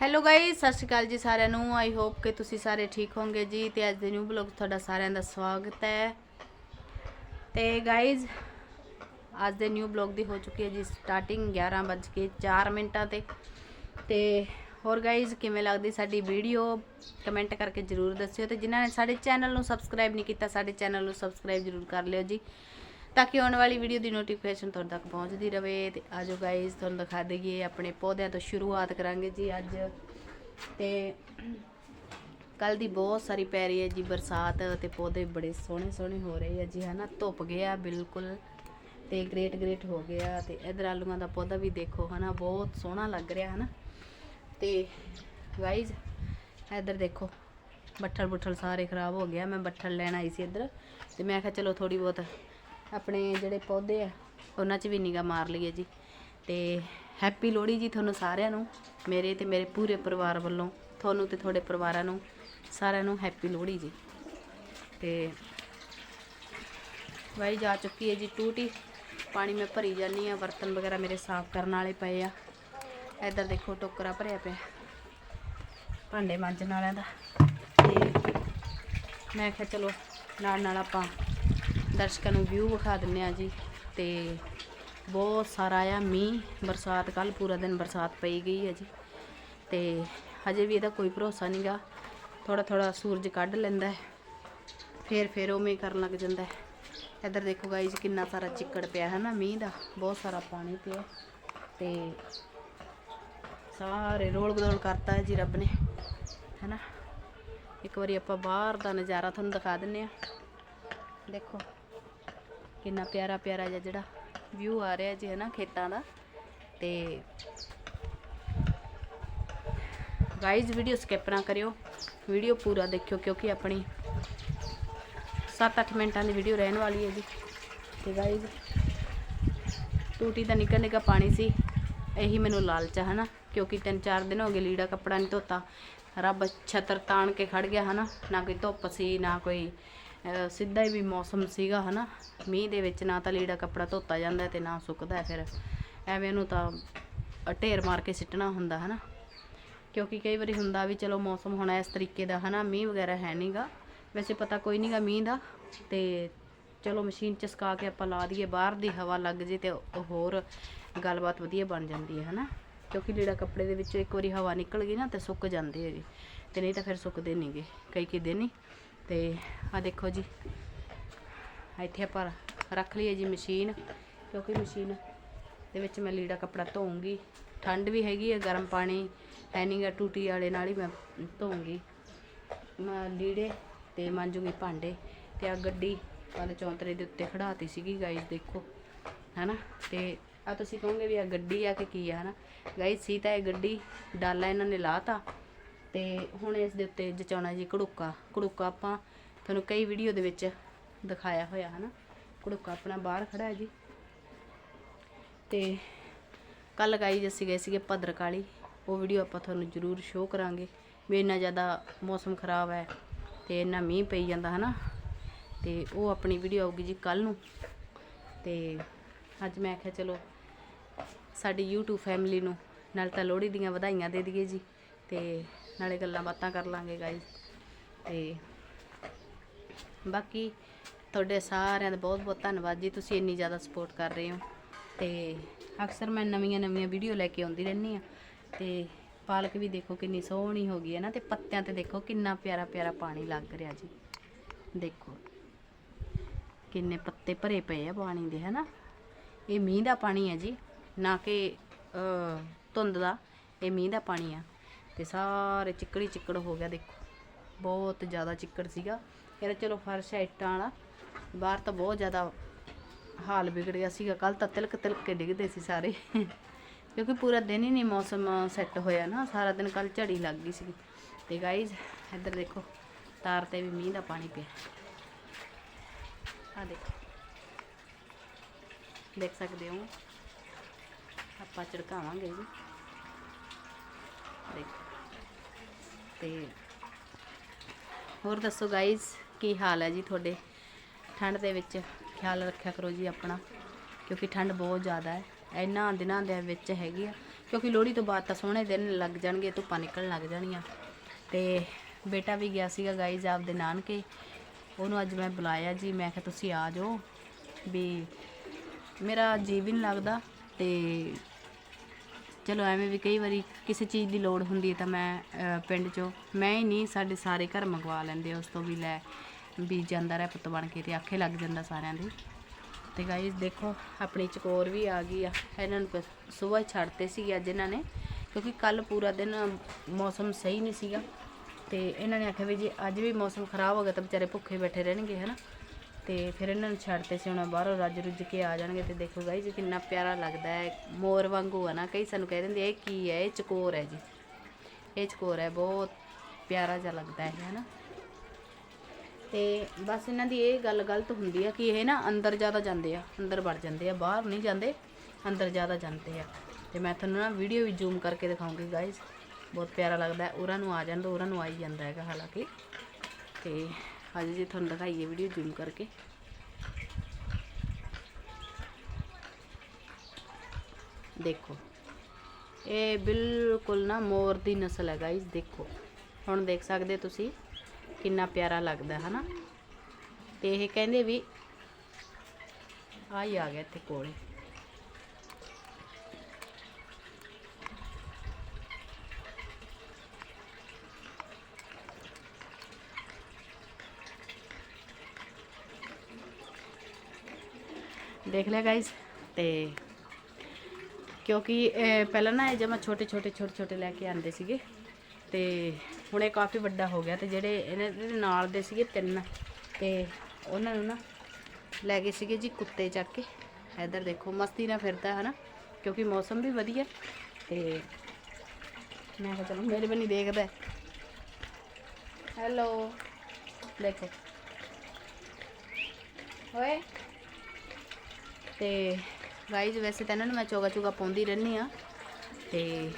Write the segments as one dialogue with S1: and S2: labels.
S1: Hello guys ਸਤਿ ਸ਼੍ਰੀ ਅਕਾਲ ਜੀ ਸਾਰਿਆਂ ਨੂੰ। ਆਈ ਹੋਪ ਕਿ ਤੁਸੀਂ ਸਾਰੇ ਠੀਕ ਹੋਵੋਗੇ ਜੀ ਤੇ ਅੱਜ ਦੇ ਨਿਊ ਬਲੌਗ ਤੁਹਾਡਾ ਸਾਰਿਆਂ ਦਾ ਸਵਾਗਤ ਹੈ। ਤੇ ਗਾਇਸ ਅੱਜ ਦੇ ਨਿਊ ਬਲੌਗ ਦੀ ਹੋ ਚੁੱਕੀ ਹੈ ਜੀ ਸਟਾਰਟਿੰਗ 11:04 ਮਿੰਟਾਂ ਤੇ। ਤੇ ਹੋਰ ਗਾਇਸ ਕਿਵੇਂ ਲੱਗਦੀ ਸਾਡੀ ਵੀਡੀਓ ਕਮੈਂਟ ਕਰਕੇ ਜਰੂਰ ਦੱਸਿਓ ਤੇ ਜਿਨ੍ਹਾਂ ਨੇ ਸਾਡੇ ਚੈਨਲ ਨੂੰ ਸਬਸਕ੍ਰਾਈਬ ਨਹੀਂ ਕੀਤਾ, ਸਾਡੇ ਚੈਨਲ ਨੂੰ ਸਬਸਕ੍ਰਾਈਬ ਜਰੂਰ ਕਰ ਲਿਓ ਜੀ। ਤਾਂ ਕਿ ਆਉਣ ਵਾਲੀ ਵੀਡੀਓ ਦੀ ਨੋਟੀਫਿਕੇਸ਼ਨ ਤੁਹਾਡੇ ਤੱਕ ਪਹੁੰਚਦੀ ਰਹੇ ਤੇ ਆਜੋ ਗਾਇਸ ਤੁਹਾਨੂੰ ਦਿਖਾ ਦਈਏ, ਆਪਣੇ ਪੌਦਿਆਂ ਤੋਂ ਸ਼ੁਰੂਆਤ ਕਰਾਂਗੇ ਜੀ ਅੱਜ। ਤੇ ਕੱਲ ਦੀ ਬਹੁਤ ਸਾਰੀ ਪੈ ਰਹੀ ਹੈ ਜੀ, ਬਰਸਾਤ ਤੇ ਪੌਦੇ ਬੜੇ ਸੋਹਣੇ ਸੋਹਣੇ ਹੋ ਰਹੇ ਆ ਜੀ, ਹਨਾ? ਧੁੱਪ ਗਿਆ ਬਿਲਕੁਲ ਤੇ ਗ੍ਰੇਟ ਗ੍ਰੇਟ ਹੋ ਗਿਆ ਤੇ ਇਧਰ ਆਲੂਆਂ ਦਾ ਪੌਦਾ ਵੀ ਦੇਖੋ, ਹਨਾ? ਬਹੁਤ ਸੋਹਣਾ ਲੱਗ ਰਿਹਾ, ਹਨਾ? ਤੇ ਗਾਈਜ਼ ਇਧਰ ਦੇਖੋ, ਬੱਠਲ ਬੁੱਠਲ ਸਾਰੇ ਖਰਾਬ ਹੋ ਗਿਆ ਮੈਂ ਬੱਠਲ ਲੈਣ ਆਈ ਸੀ ਇਧਰ ਤੇ ਮੈਂ ਕਿਹਾ ਚਲੋ ਥੋੜੀ ਬਹੁਤ ਆਪਣੇ ਜਿਹੜੇ ਪੌਦੇ ਆ, ਉਹਨਾਂ 'ਚ ਵੀ ਨਿਗਾ ਮਾਰ ਲਈਏ ਜੀ। ਤੇ ਹੈਪੀ ਲੋਹੜੀ ਜੀ ਤੁਹਾਨੂੰ ਸਾਰਿਆਂ ਨੂੰ, ਮੇਰੇ ਤੇ ਮੇਰੇ ਪੂਰੇ ਪਰਿਵਾਰ ਵੱਲੋਂ, ਤੁਹਾਨੂੰ ਤੇ ਤੁਹਾਡੇ ਪਰਿਵਾਰਾਂ ਨੂੰ, ਸਾਰਿਆਂ ਨੂੰ ਹੈਪੀ ਲੋਹੜੀ ਜੀ। ਤੇ ਵਾਈ ਜਾ ਚੁੱਕੀ ਹੈ ਜੀ ਟੂਟੀ, ਪਾਣੀ ਮੈਂ ਭਰੀ ਜਾਨੀ ਆ ਬਰਤਨ ਵਗੈਰਾ ਮੇਰੇ ਸਾਫ਼ ਕਰਨ ਵਾਲੇ ਪਏ ਆ। ਇੱਧਰ ਦੇਖੋ ਟੋਕਰਾ ਭਰਿਆ ਪਿਆ, ਭਾਂਡੇ ਮਾਂਜਣ ਵਾਲਿਆਂ ਦਾ। ਤੇ ਮੈਂ ਕਿਹਾ ਚਲੋ, ਨਾਲ ਨਾਲ ਆਪਾਂ ਦਰਸ਼ਕਾਂ ਨੂੰ ਵਿਊ ਵਿਖਾ ਦਿੰਨੇ ਆ ਜੀ ਤੇ ਬਹੁਤ ਸਾਰਾ ਆ ਮੀਂਹ, ਬਰਸਾਤ ਕੱਲ ਪੂਰਾ ਦਿਨ ਬਰਸਾਤ ਪਈ ਗਈ ਹੈ ਜੀ ਤੇ ਹਜੇ ਵੀ ਇਹਦਾ ਕੋਈ ਭਰੋਸਾ ਨਹੀਂਗਾ ਥੋੜਾ ਥੋੜਾ ਸੂਰਜ ਕੱਢ ਲੈਂਦਾ ਹੈ, ਫੇਰ ਫੇਰ ਉਵੇਂ ਕਰਨ ਲੱਗ ਜਾਂਦਾ ਹੈ। ਇੱਧਰ ਦੇਖੋ ਗਾਈਜ਼ ਕਿੰਨਾ ਸਾਰਾ ਚਿੱਕੜ ਪਿਆ ਹੈ ਨਾ ਮੀਂਹ ਦਾ, ਬਹੁਤ ਸਾਰਾ ਪਾਣੀ ਪਿਆ ਤੇ ਸਾਰੇ ਰੋਲ ਗਦੋਲ ਕਰਤਾ ਜੀ ਰੱਬ ਨੇ ਹੈਨਾ ਇੱਕ ਵਾਰੀ ਆਪਾਂ ਬਾਹਰ ਦਾ ਨਜ਼ਾਰਾ ਤੁਹਾਨੂੰ ਦਿਖਾ ਦਿੰਨੇ ਆ ਦੇਖੋ। ਕਿੰਨਾ ਪਿਆਰਾ ਪਿਆਰਾ ਜਿਹਾ ਜਿਹੜਾ ਵਿਊ ਆ ਰਿਹਾ ਜੀ, ਹੈਨਾ, ਖੇਤਾਂ ਦਾ। ਤੇ ਗਾਈਜ਼ ਵੀਡੀਓ ਸਕਿਪ ਨਾ ਕਰਿਓ। ਵੀਡੀਓ ਪੂਰਾ ਦੇਖਿਓ, ਕਿਉਂਕਿ ਆਪਣੀ 7-8 ਮਿੰਟਾਂ ਦੀ ਵੀਡੀਓ ਰਹਿਣ ਵਾਲੀ ਹੈ ਜੀ। ਤੇ ਗਾਈਜ਼ ਟੂਟੀ ਦਾ ਨਿੱਕਾ ਨਿੱਕਾ ਪਾਣੀ ਸੀ। ਇਹੀ ਮੈਨੂੰ ਲਾਲਚ ਹੈ ਹਨਾ, ਕਿਉਂਕਿ 3-4 ਦਿਨ ਹੋ ਗਏ ਲੀੜਾ ਕੱਪੜਾ ਨਹੀਂ ਧੋਤਾ। ਰੱਬ ਛਤਰ ਤਾਣ ਕੇ ਖੜ ਗਿਆ, ਹਨਾ, ਨਾ ਕੋਈ ਧੁੱਪ ਸੀ, ਨਾ ਕੋਈ ਸਿੱਧਾ ਹੀ ਵੀ ਮੌਸਮ ਸੀਗਾ, ਹਨਾ। ਮੀਂਹ ਦੇ ਵਿੱਚ ਨਾ ਤਾਂ ਲੀੜਾ ਕੱਪੜਾ ਧੋਤਾ ਜਾਂਦਾ ਤੇ ਨਾ ਸੁੱਕਦਾ ਫਿਰ। ਐਵੇਂ ਉਹਨੂੰ ਤਾਂ ਢੇਰ ਮਾਰ ਕੇ ਸਿੱਟਣਾ ਹੁੰਦਾ, ਹਨਾ। ਕਿਉਂਕਿ ਕਈ ਵਾਰੀ ਹੁੰਦਾ ਵੀ ਚਲੋ ਮੌਸਮ ਹੁਣ ਇਸ ਤਰੀਕੇ ਦਾ, ਹਨਾ, ਮੀਂਹ ਵਗੈਰਾ ਹੈ ਨਹੀਂਗਾ ਵੈਸੇ ਪਤਾ ਕੋਈ ਨਹੀਂਗਾ ਮੀਂਹ ਦਾ ਤੇ ਚਲੋ ਮਸ਼ੀਨ ਚ ਸਕਾ ਕੇ ਆਪਾਂ ਲਾ ਦਈਏ, ਬਾਹਰ ਦੀ ਹਵਾ ਲੱਗ ਜੇ ਤੇ ਉਹ ਹੋਰ ਗੱਲਬਾਤ ਵਧੀਆ ਬਣ ਜਾਂਦੀ ਹੈ, ਹਨਾ। ਕਿਉਂਕਿ ਲੀੜਾ ਕੱਪੜੇ ਦੇ ਵਿੱਚੋਂ ਇੱਕ ਵਾਰੀ ਹਵਾ ਨਿਕਲ ਗਈ ਨਾ ਤੇ ਸੁੱਕ ਜਾਂਦੇ ਹੈਗੇ। ਤੇ ਨਹੀਂ ਤਾਂ ਫਿਰ ਸੁੱਕਦੇ ਨਹੀਂਗੇ ਕਈ ਕਈ ਦਿਨ ਹੀ। ਤੇ ਆ ਦੇਖੋ ਜੀ। ਇੱਥੇ ਆਪਾਂ ਰੱਖ ਲਈਏ ਜੀ ਮਸ਼ੀਨ, ਕਿਉਂਕਿ ਮਸ਼ੀਨ ਦੇ ਵਿੱਚ ਮੈਂ ਲੀੜਾ ਕੱਪੜਾ ਧੋਉਂਗੀ ਠੰਡ ਵੀ ਹੈਗੀ ਹੈ ਗਰਮ ਪਾਣੀ ਹੈ ਨੀਗਾ ਟੂਟੀ ਵਾਲੇ ਨਾਲ ਹੀ ਮੈਂ ਧੋਉਂਗੀ ਮੈਂ ਲੀੜੇ ਤੇ ਮਾਂਜੂਗੀ ਭਾਂਡੇ ਤੇ ਆ ਗੱਡੀ ਕੱਲ ਚੌਂਤਰੇ ਦੇ ਉੱਤੇ ਖੜਾਤੀ ਸੀਗੀ ਗਾਈਸ ਦੇਖੋ, ਹੈਨਾ? ਤੇ ਆ ਤੁਸੀਂ ਕਹੋਗੇ ਵੀ ਆ ਗੱਡੀ ਆ ਕਿ ਕੀ ਆ, ਹਨਾ? ਗਾਈਸ ਸੀ ਤਾਂ ਇਹ ਗੱਡੀ, ਡਾਲਾ ਇਹਨਾਂ ਨੇ ਲਾਤਾ। ਤੇ ਹੁਣ ਇਸ ਦੇ ਉੱਤੇ ਜਚਾਉਣਾ ਜੀ ਘੜੂਕਾ। ਘੜੂਕਾ ਆਪਾਂ ਤੁਹਾਨੂੰ ਕਈ ਵੀਡੀਓ ਦੇ ਵਿੱਚ ਦਿਖਾਇਆ ਹੋਇਆ, ਹਨਾ? ਘੜੂਕਾ ਆਪਣਾ ਬਾਹਰ ਖੜਾ ਹੈ ਜੀ। ਤੇ ਕੱਲ ਗਾਈ ਅਸੀਂ ਗਏ ਸੀਗੇ ਭਦਰਕਾਲੀ। ਉਹ ਵੀਡੀਓ ਆਪਾਂ ਤੁਹਾਨੂੰ ਜ਼ਰੂਰ ਸ਼ੋਅ ਕਰਾਂਗੇ। ਵੀ ਇੰਨਾ ਜ਼ਿਆਦਾ ਮੌਸਮ ਖਰਾਬ ਹੈ ਤੇ ਇੰਨਾ ਮੀਂਹ ਪਈ ਜਾਂਦਾ, ਹਨਾ? ਤੇ ਉਹ ਆਪਣੀ ਵੀਡੀਓ ਆਊਗੀ ਜੀ ਕੱਲ ਨੂੰ। ਤੇ ਅੱਜ ਮੈਂ ਆਖਿਆ ਚਲੋ, ਸਾਡੀ YouTube ਫੈਮਿਲੀ ਨੂੰ ਨਾਲ ਤਾਂ ਲੋਹੜੀ ਦੀਆਂ ਵਧਾਈਆਂ ਦੇ ਦਈਏ ਜੀ। ਤੇ ਨਾਲੇ ਗੱਲਾਂ ਬਾਤਾਂ ਕਰ ਲਾਂਗੇ ਗਾਇਜ਼ ਤੇ ਬਾਕੀ ਤੁਹਾਡੇ ਸਾਰਿਆਂ ਦਾ ਬਹੁਤ ਬਹੁਤ ਧੰਨਵਾਦ ਜੀ, ਤੁਸੀਂ ਇੰਨੀ ਜ਼ਿਆਦਾ ਸਪੋਰਟ ਕਰ ਰਹੇ ਹੋ। ਤੇ ਅਕਸਰ ਮੈਂ ਨਵੀਆਂ ਨਵੀਆਂ ਵੀਡੀਓ ਲੈ ਕੇ ਆਉਂਦੀ ਰਹਿੰਦੀ ਆ ਤੇ ਪਾਲਕ ਵੀ ਦੇਖੋ ਕਿੰਨੀ ਸੋਹਣੀ ਹੋ ਗਈ ਹੈ ਨਾ, ਤੇ ਪੱਤਿਆਂ ਤੇ ਦੇਖੋ ਕਿੰਨਾ ਪਿਆਰਾ ਪਿਆਰਾ ਪਾਣੀ ਲੱਗ ਰਿਹਾ ਜੀ। ਦੇਖੋ ਕਿੰਨੇ ਪੱਤੇ ਭਰੇ ਪਏ ਆ ਪਾਣੀ ਦੇ, ਹਨਾ? ਇਹ ਮੀਂਹ ਦਾ ਪਾਣੀ ਹੈ ਜੀ, ਨਾ ਕਿ ਧੁੰਦ ਦਾ, ਇਹ ਮੀਂਹ ਦਾ ਪਾਣੀ ਆ। ਤੇ ਸਾਰੇ ਚਿੱਕੜੀ ਚਿੱਕੜ ਹੋ ਗਿਆ, ਦੇਖੋ। ਬਹੁਤ ਜ਼ਿਆਦਾ ਚਿੱਕੜ ਸੀਗਾ। ਇਹਦਾ ਚਲੋ ਫਰਸ਼ ਹੈ ਇੱਟਾਂ ਵਾਲਾ। ਬਾਹਰ ਤਾਂ ਬਹੁਤ ਜ਼ਿਆਦਾ ਹਾਲ ਵਿਗੜ ਗਿਆ ਸੀਗਾ। ਕੱਲ ਤਾਂ ਤਿਲਕ ਤਿਲਕ ਕੇ ਡਿੱਗਦੇ ਸੀ ਸਾਰੇ। ਕਿਉਂਕਿ ਪੂਰਾ ਦਿਨ ਹੀ ਨਹੀਂ ਮੌਸਮ ਸੈੱਟ ਹੋਇਆ ਨਾ। ਸਾਰਾ ਦਿਨ ਕੱਲ ਝੜੀ ਲੱਗ ਗਈ ਸੀ ਤੇ ਗਾਈਜ਼ ਇੱਧਰ ਦੇਖੋ, ਤਾਰ ਤੇ ਵੀ ਮੀਂਹ ਦਾ ਪਾਣੀ ਪਿਆ। ਆ ਦੇਖੋ। ਦੇਖ ਸਕਦੇ ਹੋ। ਆਪਾਂ ਝੜਕਾਵਾਂਗੇ ਜੀ। ਦੇਖੋ। ਤੇ ਹੋਰ ਦੱਸੋ ਗਾਈਜ਼ ਕੀ ਹਾਲ ਹੈ ਜੀ ਤੁਹਾਡੇ? ਠੰਡ ਦੇ ਵਿੱਚ ਖਿਆਲ ਰੱਖਿਆ ਕਰੋ ਜੀ ਆਪਣਾ, ਕਿਉਂਕਿ ਠੰਡ ਬਹੁਤ ਜ਼ਿਆਦਾ ਹੈ। ਇਹਨਾਂ ਦਿਨਾਂ ਦੇ ਵਿੱਚ ਹੈਗੀ ਆ, ਕਿਉਂਕਿ ਲੋਹੜੀ ਤੋਂ ਬਾਅਦ ਤਾਂ ਸੋਹਣੇ ਦਿਨ ਲੱਗ ਜਾਣਗੇ, ਧੁੱਪਾਂ ਨਿਕਲਣ ਲੱਗ ਜਾਣੀਆਂ ਤੇ ਬੇਟਾ ਵੀ ਗਿਆ ਸੀਗਾ ਗਾਈਜ਼ ਆਪਦੇ ਨਾਨਕੇ, ਉਹਨੂੰ ਅੱਜ ਮੈਂ ਬੁਲਾਇਆ ਜੀ, ਮੈਂ ਕਿਹਾ ਤੁਸੀਂ ਆ ਜਾਓ ਵੀ ਮੇਰਾ ਜੀ ਵੀ ਨਹੀਂ ਲੱਗਦਾ ਤੇ ਚਲੋ, ਐਵੇਂ ਵੀ ਕਈ ਵਾਰੀ ਕਿਸੇ ਚੀਜ਼ ਦੀ ਲੋੜ ਹੁੰਦੀ ਹੈ ਤਾਂ ਮੈਂ ਪਿੰਡ 'ਚੋਂ ਮੈਂ ਹੀ ਨਹੀਂ, ਸਾਡੇ ਸਾਰੇ ਘਰ ਮੰਗਵਾ ਲੈਂਦੇ ਉਸ ਤੋਂ ਵੀ ਲੈ ਵੀ ਜਾਂਦਾ ਰਹਿ ਪੁੱਤ ਬਣ ਕੇ ਤੇ ਆਖੇ ਲੱਗ ਜਾਂਦਾ ਸਾਰਿਆਂ ਦੀ। ਤੇ ਗਾਇਸ ਦੇਖੋ, ਆਪਣੀ ਚਕੋਰ ਵੀ ਆ ਗਈ ਆ। ਇਹਨਾਂ ਨੂੰ ਸਵੇਰ ਛੱਡਤੇ ਸੀ ਅੱਜ ਇਹਨਾਂ ਨੇ, ਕਿਉਂਕਿ ਕੱਲ ਪੂਰਾ ਦਿਨ ਮੌਸਮ ਸਹੀ ਨਹੀਂ ਸੀਗਾ। ਤੇ ਇਹਨਾਂ ਨੇ ਆਖਿਆ ਵੀ ਜੇ ਅੱਜ ਵੀ ਮੌਸਮ ਖਰਾਬ ਹੋ ਗਿਆ ਤਾਂ ਵਿਚਾਰੇ ਭੁੱਖੇ ਬੈਠੇ ਰਹਿਣਗੇ, ਹਨਾ? ਤੇ ਫਿਰ ਇਹਨਾਂ ਨੂੰ ਛੱਡਤੇ ਸੀ ਸਿਉਣਾ ਬਾਹਰੋਂ ਰੱਜ ਰੁੱਜ ਕੇ ਆ ਜਾਣਗੇ ਤੇ ਦੇਖੋ ਗਾਈ ਜੀ ਕਿੰਨਾ ਪਿਆਰਾ ਲੱਗਦਾ ਹੈ। ਮੋਰ ਵਾਂਗੂ ਆ ਨਾ, ਕਈ ਸਾਨੂੰ ਕਹਿ ਦਿੰਦੇ ਇਹ ਕੀ ਹੈ? ਇਹ ਚਕੋਰ ਹੈ ਜੀ। ਇਹ ਚਕੋਰ ਹੈ, ਬਹੁਤ ਪਿਆਰਾ ਜਿਹਾ ਲੱਗਦਾ ਹੈ, ਹਨਾ? ਤੇ ਬਸ ਇਹਨਾਂ ਦੀ ਇਹ ਗੱਲ ਗਲਤ ਹੁੰਦੀ ਆ ਕਿ ਇਹ ਨਾ ਅੰਦਰ ਜ਼ਿਆਦਾ ਜਾਂਦੇ ਆ, ਅੰਦਰ ਵੜ ਜਾਂਦੇ ਆ, ਬਾਹਰ ਨਹੀਂ ਜਾਂਦੇ, ਅੰਦਰ ਜ਼ਿਆਦਾ ਜਾਂਦੇ ਆ। ਤੇ ਮੈਂ ਤੁਹਾਨੂੰ ਨਾ ਵੀਡੀਓ ਵੀ ਜ਼ੂਮ ਕਰਕੇ ਦਿਖਾਉਂਗੀ ਗਾਇਸ ਬਹੁਤ ਪਿਆਰਾ ਲੱਗਦਾ ਹੈ। ਉਹਨਾਂ ਨੂੰ ਆ ਜਾਂਦਾ ਉਹਨਾਂ ਨੂੰ ਆਈ ਜਾਂਦਾ ਹੈਗਾ ਹਾਲਾਂਕਿ। ਤੇ ਅੱਜ ਜੇ ਤੁਹਾਨੂੰ ਦਿਖਾਈਏ ਵੀਡੀਓ ਜ਼ੂਮ ਕਰਕੇ। ਦੇਖੋ, ਇਹ ਬਿਲਕੁਲ ਨਾ ਮੋਰ ਦੀ ਨਸਲ ਹੈ ਗਾਇਸ ਦੇਖੋ। ਹੁਣ ਦੇਖ ਸਕਦੇ ਤੁਸੀਂ ਕਿੰਨਾ ਪਿਆਰਾ ਲੱਗਦਾ ਹੈ ਨਾ ਤੇ ਇਹ ਕਹਿੰਦੇ ਵੀ ਆ ਹੀ ਆ ਗਿਆ ਇੱਥੇ ਕੋਲੇ। ਦੇਖ ਲਿਆ ਗਾਇਸ ਤੇ ਕਿਉਂਕਿ ਪਹਿਲਾਂ ਨਾ ਇਹ ਜਮਾ ਛੋਟੇ ਛੋਟੇ ਛੋਟੇ ਛੋਟੇ ਲੈ ਕੇ ਆਂਦੇ ਸੀਗੇ, ਤੇ ਹੁਣ ਇਹ ਕਾਫੀ ਵੱਡਾ ਹੋ ਗਿਆ ਤੇ ਜਿਹੜੇ ਇਹਨਾਂ ਦੇ ਨਾਲ ਦੇ ਸੀਗੇ ਤਿੰਨ, ਤੇ ਉਹਨਾਂ ਨੂੰ ਨਾ ਲੈ ਗਏ ਸੀਗੇ ਜੀ ਕੁੱਤੇ ਚੱਕ ਕੇ। ਇੱਧਰ ਦੇਖੋ, ਮਸਤੀ ਨਾਲ ਫਿਰਦਾ ਹੈ ਨਾ ਕਿਉਂਕਿ ਮੌਸਮ ਵੀ ਵਧੀਆ, ਤੇ ਮੈਂ ਕਿਹਾ ਚਲੋ ਮੇਰੇ ਬੰਨੀ ਦੇਖਦਾ। ਹੈਲੋ, ਦੇਖੋ। ਓਏ। ਤੇ ਗਾਈਜ਼ ਵੈਸੇ ਤਾਂ ਇਹਨਾਂ ਨੂੰ ਮੈਂ ਚੋਗਾ ਚੋਗਾ ਪਾਉਂਦੀ ਰਹਿੰਦੀ ਆ ਤੇ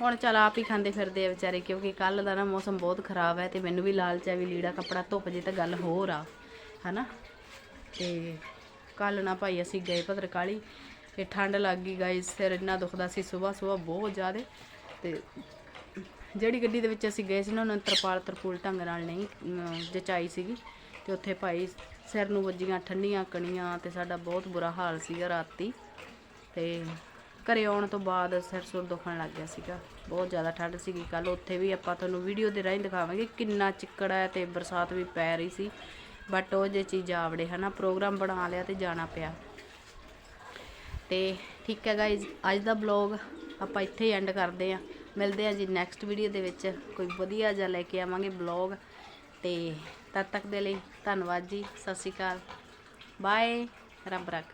S1: ਹੁਣ ਚਲ ਆਪ ਹੀ ਖਾਂਦੇ ਫਿਰਦੇ ਆ ਵਿਚਾਰੇ, ਕਿਉਂਕਿ ਕੱਲ ਦਾ ਨਾ ਮੌਸਮ ਬਹੁਤ ਖਰਾਬ ਹੈ ਤੇ ਮੈਨੂੰ ਵੀ ਲਾਲਚ ਹੈ ਵੀ ਲੀੜਾ ਕੱਪੜਾ ਧੁੱਪ ਜੇ ਤਾਂ ਗੱਲ ਹੋਰ ਆ, ਹਨਾ? ਤੇ ਕੱਲ ਨਾ ਭਾਈ ਅਸੀਂ ਗਏ ਭਦਰਕਾਲੀ ਤੇ ਠੰਡ ਲੱਗ ਗਈ ਗਾਈਜ਼ ਸਿਰ ਇੰਨਾ ਦੁਖਦਾ ਸੀ ਸਵੇਰ ਸਵੇਰ ਬਹੁਤ ਜ਼ਿਆਦਾ ਤੇ ਜਿਹੜੀ ਗੱਡੀ ਦੇ ਵਿੱਚ ਅਸੀਂ ਗਏ ਸੀ ਨਾ, ਉਹਨਾਂ ਨੇ ਤਰਪਾਲ ਤਰਪੂਲ ਢੰਗ ਨਾਲ ਨਹੀਂ ਜਚਾਈ ਸੀਗੀ ਤੇ ਉੱਥੇ ਭਾਈ ਸਿਰ ਨੂੰ ਵੱਜੀਆਂ ਠੰਡੀਆਂ ਕਣੀਆਂ ਤੇ ਸਾਡਾ ਬਹੁਤ ਬੁਰਾ ਹਾਲ ਸੀਗਾ ਰਾਤੀ। ਤੇ ਘਰੇ ਆਉਣ ਤੋਂ ਬਾਅਦ ਸਿਰ ਸੁਰ ਦੁਖਣ ਲੱਗ ਗਿਆ ਸੀਗਾ। ਬਹੁਤ ਜ਼ਿਆਦਾ ਠੰਡ ਸੀਗੀ। ਕੱਲ ਉੱਥੇ ਵੀ ਆਪਾਂ ਤੁਹਾਨੂੰ ਵੀਡੀਓ ਦੇ ਰਾਹੀਂ ਦਿਖਾਵਾਂਗੇ ਕਿੰਨਾ ਚਿੱਕੜ ਹੈ ਤੇ ਬਰਸਾਤ ਵੀ ਪੈ ਰਹੀ ਸੀ। ਬਟ ਉਹ ਜੇ ਚੀਜ਼ ਆਵੜੇ, ਹਨਾ, ਪ੍ਰੋਗਰਾਮ ਬਣਾ ਲਿਆ ਤੇ ਜਾਣਾ ਪਿਆ। ਤੇ ਠੀਕ ਹੈ ਗਾਇਜ਼ ਅੱਜ ਦਾ ਬਲੌਗ ਆਪਾਂ ਇੱਥੇ ਹੀ ਐਂਡ ਕਰਦੇ ਆ ਮਿਲਦੇ ਆ ਜੀ ਨੈਕਸਟ ਵੀਡੀਓ ਦੇ ਵਿੱਚ। ਕੋਈ ਵਧੀਆ ਜਿਹਾ ਲੈ ਕੇ ਆਵਾਂਗੇ ਬਲੌਗ ਤੇ ਤਦ ਤੱਕ ਦੇ ਲਈ ਧੰਨਵਾਦ ਜੀ ਸਤਿ ਸ਼੍ਰੀ ਅਕਾਲ। ਬਾਏ ਰੱਬ ਰੱਖ।